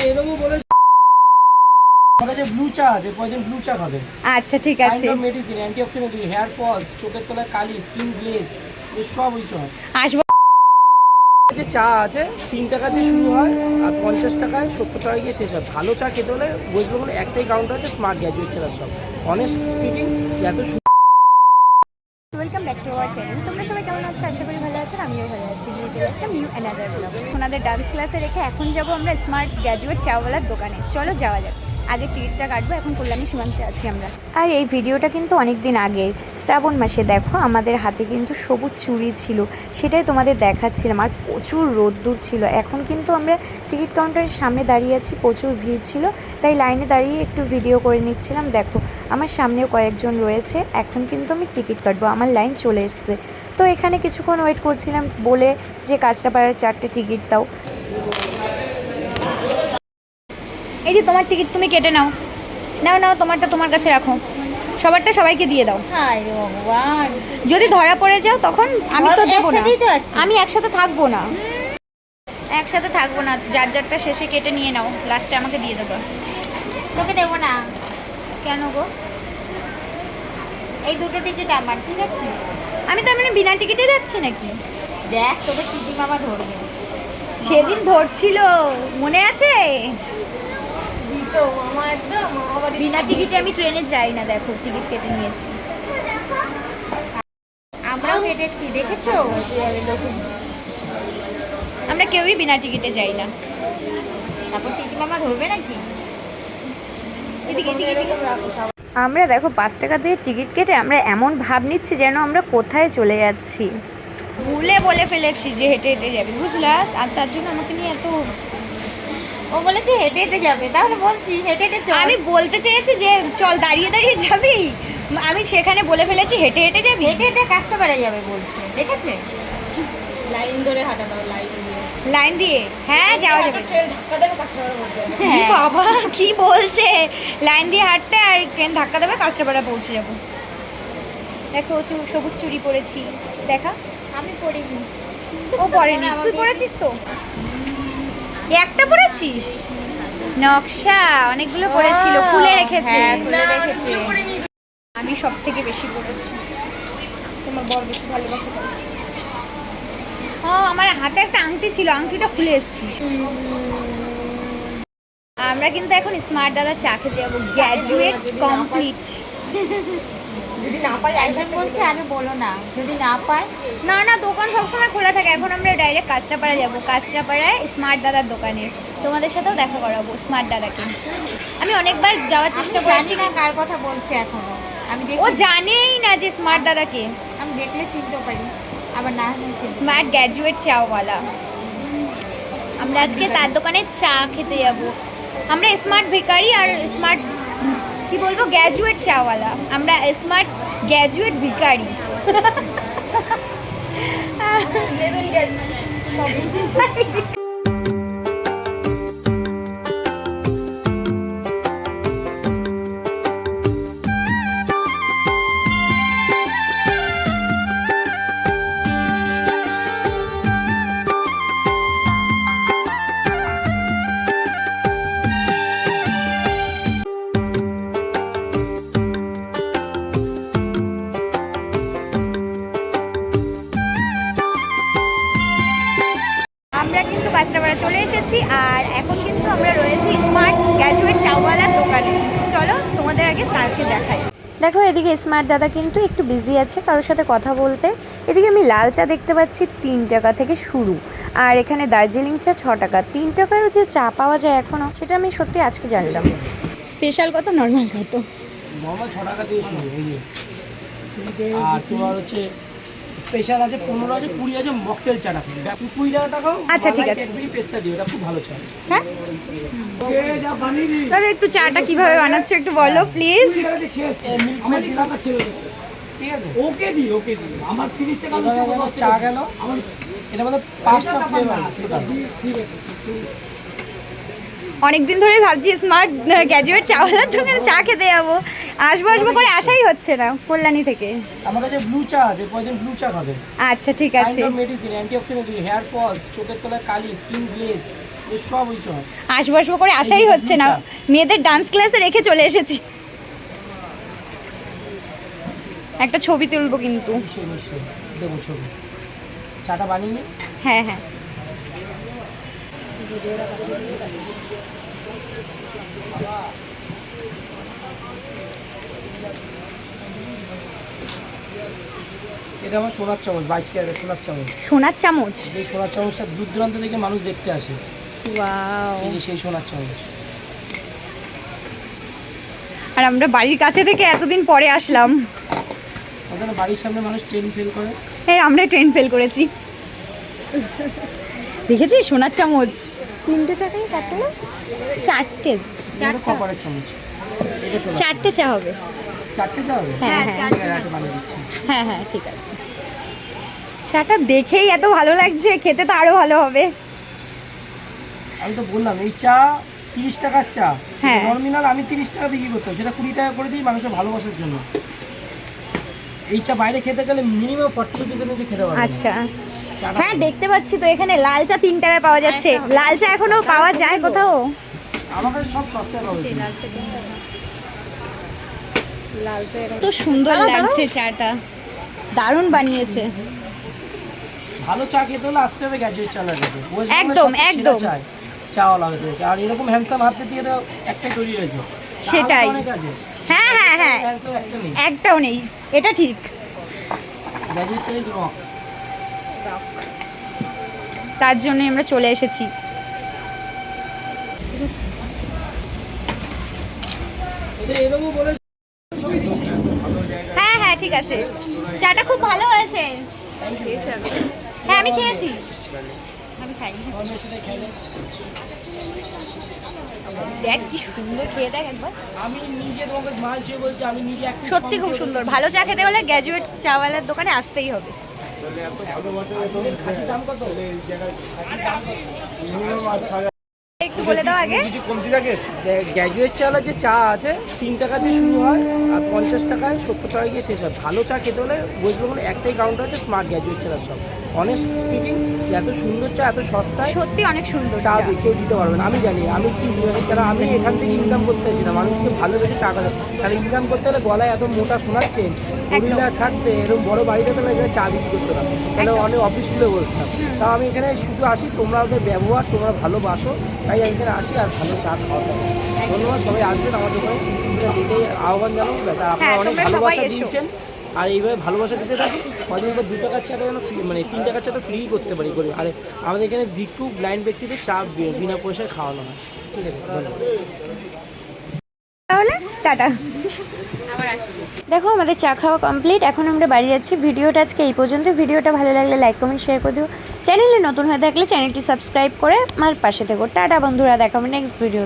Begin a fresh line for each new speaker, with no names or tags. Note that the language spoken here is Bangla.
এরকমও বলে ব্লু চা আছে কয়দিন ব্লু চা খাবেন
আচ্ছা ঠিক আছে।
মেডিসিন অ্যান্টিঅক্সিডেন্ট হেয়ার ফল চোখের তলায় কালি স্কিন গ্লেজ সব
আসব।
যে চা আছে তিন টাকা দিয়ে শুরু হয় আর পঞ্চাশ টাকায় সত্তর টাকা গিয়ে শেষ হয়। ভালো চা খেতে হলে ওয়েস্ট বেঙ্গলে একটাই কাউন্টার আছে স্মার্ট গ্র্যাজুয়েট চালার সব অনেস্ট স্পিকিং এত
আসলাম নিউ অ্যানাদার ব্লগ ওনাদের ডান্স ক্লাসে রেখে এখন যাব আমরা স্মার্ট গ্র্যাজুয়েট চাওয়ালার দোকানে। চলো যাওয়া যাক। আগে টিকিটটা কাটবো, এখন কল্যাণী সীমান্তে আছি আমরা। আর এই ভিডিওটা কিন্তু অনেক দিন আগের। শ্রাবণ মাসে দেখো, আমাদের হাতে কিন্তু সবুজ চুড়ি ছিল, সেটাই তোমাদের দেখাচ্ছিলাম। আর প্রচুর রোদ্দুর ছিল। এখন কিন্তু আমরা টিকিট কাউন্টারের সামনে দাঁড়িয়ে আছি, প্রচুর ভিড় ছিল। তাই লাইনে দাঁড়িয়ে একটু ভিডিও করে নিচ্ছিলাম। দেখো, আমার সামনেও কয়েকজন রয়েছে। এখন কিন্তু আমি টিকিট কাটবো, আমার লাইন চলে এসছে। তো এখানে কিছুক্ষণ ওয়েট করছিলাম বলে যে কাঁচরাপাড়ার চারটে টিকিট দাও। এই যে তোমার টিকিট তুমি কেটে নাও। নাও নাও তোমারটা তোমার কাছে রাখো। সবারটা সবাইকে দিয়ে দাও। যদি ধরা পড়ে যাও তখন আমি তো দেবো না।
তো।
আমি একসাথে থাকব না। একসাথে থাকব না। যার যারটা শেষে কেটে নিয়ে নাও। লাস্টে আমাকে দিয়ে দেবো।
তোকে দেবো না।
কেন গো?
এই দুটো টিকিট আমার ঠিক আছে?
আমি তার মানে বিনা টিকিটে যাচ্ছি নাকি?
দেখ তোকে টিটি মামা ধরবে।
সেদিন ধরছিল। মনে আছে?
তো মামা একদম
বিনা টিকিটে আমি ট্রেনে যাই না দেখো টিকিট কেটে নিয়েছি।
আমরাও কেটেছি দেখেছ?
আমরা কেউই বিনা টিকিটে যাই না।
তারপর টিটি মামা ধরবে নাকি?
এদিকে এদিকে এদিকে। আমরা দেখো পাঁচ টাকা দিয়ে টিকিট কেটে আমরা এমন ভাব নিচ্ছি যেন আমরা কোথায় চলে যাচ্ছি। ভুলে বলে ফেলেছি যে হেঁটে হেঁটে যাবে বুঝলা? আর তার জন্য আমাকে নিয়ে এত
ও বলেছে হেঁটে হেঁটে যাবে তাহলে বলছি হেঁটে হেঁটে চল।
আমি বলতে চেয়েছি যে চল দাঁড়িয়ে দাঁড়িয়ে যাবি। আমি সেখানে বলে ফেলেছি হেঁটে হেঁটে যাবি।
হেঁটে হেঁটে কাজটা বেড়ে যাবে বলছে দেখেছে? লাইন ধরে হাঁটা দাও লাইন দিয়ে।
লাইন দিয়ে? হ্যাঁ যাওয়া যাবে। বাবা কি বলছে? লাইন দিয়ে হাঁটতে আর ট্রেন ধাক্কা দেবে কাস্টমারা পৌঁছে যাব। দেখো চু- সবুজ চুড়ি পরেছি। দেখা।
আমি পড়িনি
ও পরেনি। তুই পরেছিস তো? একটা পরেছিস নকশা অনেকগুলো পরেছিল খুলে রেখেছে।
হ্যাঁ রেখেছে।
আমি সব থেকে বেশি পরেছি তোমার বর বেশি ভালোবাসে। ও আমার হাতে একটা আংটি ছিল আংটিটা খুলে এসেছি। আমরা কিন্তু এখন স্মার্ট দাদা চা খেতে যাব। গ্র্যাজুয়েট কমপ্লিট
যদি না পাই একজন বলছে আগে বলো না। যদি না পায়
না না দোকান সবসময় খোলা থাকে। এখন আমরা ডাইরেক্ট কাঁচরাপাড়া যাব। কাঁচরাপাড়ায় স্মার্ট দাদার দোকানে। তোমাদের সাথেও দেখা করাবো স্মার্ট দাদাকে। আমি অনেকবার যাওয়ার চেষ্টা
চেষ্টা
করেছি।
না কার কথা বলছে এখনও। আমি
ও জানেই না যে স্মার্ট দাদাকে।
আমি দেখলে চিনতে পারি। আবার না
স্মার্ট গ্র্যাজুয়েট চাওয়ালা। আমরা আজকে তার দোকানে চা খেতে যাব। আমরা স্মার্ট ভিকারি আর স্মার্ট কি বলব গ্র্যাজুয়েট চাওয়ালা। আমরা স্মার্ট গ্র্যাজুয়েট ভিকারি আমরা দেখো এদিকে স্মার্ট দাদা কিন্তু একটু বিজি আছে কারোর সাথে কথা বলতে। এদিকে আমি লাল চা দেখতে পাচ্ছি তিন টাকা থেকে শুরু। আর এখানে দার্জিলিং চা ছ টাকা। তিন টাকায়ও যে চা পাওয়া যায় এখনও সেটা আমি সত্যি আজকে জানলাম। স্পেশাল কত? নর্মাল কত?
নর্মাল ছ টাকা দিয়ে শুরু আর তোমার হচ্ছে স্পেশাল আছে পনেরো আছে কুড়ি আছে মকটেল চা রাখুন কুড়ি টাকা টাকাও
আচ্ছা, ঠিক আছে।
পেস্তা দিও এটা খুব ভালো চা
হ্যাঁ? তাহলে একটু চাটা কীভাবে বানাচ্ছো একটু বলো প্লিজ
কুড়ি এসছে। আমার ঠিক আছে। ওকে দি ওকে দি আমার তিরিশ টাকা চা গেল। আমার এটা মধ্যে পাঁচটা ফ্লেভার আছে।
অনেকদিন ধরেই ভাবছি স্মার্ট গ্র্যাজুয়েট চাওয়ালার দোকানে চা খেতে যাব। আসব আসব করে আসাই হচ্ছে না কল্যাণী থেকে।
আমার কাছে ব্লু চা আছে কয়দিন ব্লু চা খাবেন
আচ্ছা ঠিক আছে।
মেডিসিন অ্যান্টিঅক্সিডেন্ট হেয়ার ফল চোখের তলায় কালি স্কিন গ্লেজ
আসব আসব করে আসাই হচ্ছে না। মেয়েদের ডান্স ক্লাসে রেখে চলে এসেছি। একটা ছবি তুলবো কিন্তু।
চাটা বানিয়ে
হ্যাঁ হ্যাঁ।
এটা আমার সোনার চামচ বাইশ ক্যারেটের সোনার চামচ।
সোনার চামচ?
এই সোনার চামচটা দূর দূরান্ত থেকে মানুষ দেখতে আসে। এই সেই সোনার চামচ।
আর আমরা বাড়ির কাছে থেকে এতদিন পরে আসলাম।
ওখানে বাড়ির সামনে মানুষ ট্রেন ফেল করে।
হ্যাঁ আমরা ট্রেন ফেল করেছি। দেখেছি সোনার চামচ? তিনটে চা খাই চারটে না? চারটে।
কপারের চামচ?
চারটে চা হবে।
চারটে চা হবে?
হ্যাঁ হ্যাঁ। হ্যাঁ ঠিক আছে। চাটা দেখেই এত ভালো লাগছে খেতে তো আরও ভালো হবে।
আমি তো বললাম এই চা তিরিশ টাকার চা।
হ্যাঁ।
নর্মিনাল আমি তিরিশ টাকা বিক্রি করতাম সেটা কুড়ি টাকা করে দিই মানুষের ভালোবাসার জন্য। এই চা বাইরে খেতে গেলে মিনিমাম ফর্টি রুপিসের নিচে খেতে পারবে
আচ্ছা। হ্যাঁ দেখতে পাচ্ছি তো এখানে লাল চা তিন টাকায় পাওয়া যাচ্ছে। লাল চা এখনও পাওয়া যায় কোথাও?
সব সস্তায়
তো সুন্দর লাগছে চাটা। দারুণ বানিয়েছে।
ভালো চা খেতে হলে আসতে হবে চালার কাছে এর
একদম, একদম।
চায় চাওয়ালা হয়েছে আর এরকম হ্যান্ডসাম হাতে দিয়ে তো একটাই তৈরি হয়েছে।
সেটাই। হ্যাঁ হ্যাঁ হ্যাঁ। একটাও নেই। এটা ঠিক।
ইজ রক
তার জন্য আমরা চলে এসেছি। হ্যাঁ হ্যাঁ ঠিক আছে। চাটা খুব ভালো হয়েছে। হ্যাঁ আমি খেয়েছি। দেখ, কি সুন্দর খেয়ে সত্যি খুব সুন্দর। ভালো চা খেতে হলে গ্র্যাজুয়েট চাওয়ালার দোকানে আসতেই হবে।
দেবো। খাসির দাম কত?
একটু বলে দাও আগে।
গ্র্যাজুয়েট চালা যে চা আছে তিন টাকা দিয়ে শুরু হয় আর পঞ্চাশ টাকায় সত্তর টাকা গিয়ে শেষ হয়। ভালো চা খেতে হলে ওয়েস্ট বেঙ্গলে একটাই কাউন্টার আছে স্মার্ট গ্র্যাজুয়েট চালার সব অনেস্ট স্পিকিং এত সুন্দর চা এত সস্তায়
সত্যি অনেক সুন্দর
চা কেউ দিতে পারবে না। আমি জানি আমি কি তারা আমি এখান থেকে ইনকাম করতে না। মানুষকে ভালোবেসে চা করে তারা ইনকাম করতে হলে গলায় এত মোটা শোনাচ্ছেন গরিলা থাকতে এরকম বড় বাড়িতে তাহলে এখানে চা বিক্রি করতে পারবে। তাহলে অনেক অফিস খুলে বসতাম তাও আমি এখানে শুধু আসি তোমরা ওদের ব্যবহার তোমরা ভালোবাসো তাই আমি এখানে আসি আর ভালো চা খাওয়াতে আসি ধন্যবাদ সবাই আসবেন আমার দোকানে। এটাই আহ্বান জানাব আপনারা
হ্যাঁ,
অনেক ভালোবাসা
এসো।
দিয়েছেন। আর এইভাবে ভালোবাসা দিতে থাকি কদিন পর দু টাকার চাটা যেন ফ্রি মানে তিন টাকার চাটা ফ্রি করতে পারি করি। আর আমাদের এখানে ভিক্ষু ব্লাইন্ড ব্যক্তিদের চা বিনা পয়সায় খাওয়ানো হয়। ঠিক আছে ধন্যবাদ।
টাটা। দেখো, আমাদের চা খাওয়া কমপ্লিট এখন আমরা বাড়ি যাচ্ছি। ভিডিওটা আজকে এই পর্যন্ত। ভিডিওটা ভালো লাগলে লাইক কমেন্ট শেয়ার করে দিও। চ্যানেলে নতুন হয়ে থাকলে চ্যানেলটি সাবস্ক্রাইব করে আমার পাশে থেকো। টাটা বন্ধুরা দেখাবো নেক্সট ভিডিও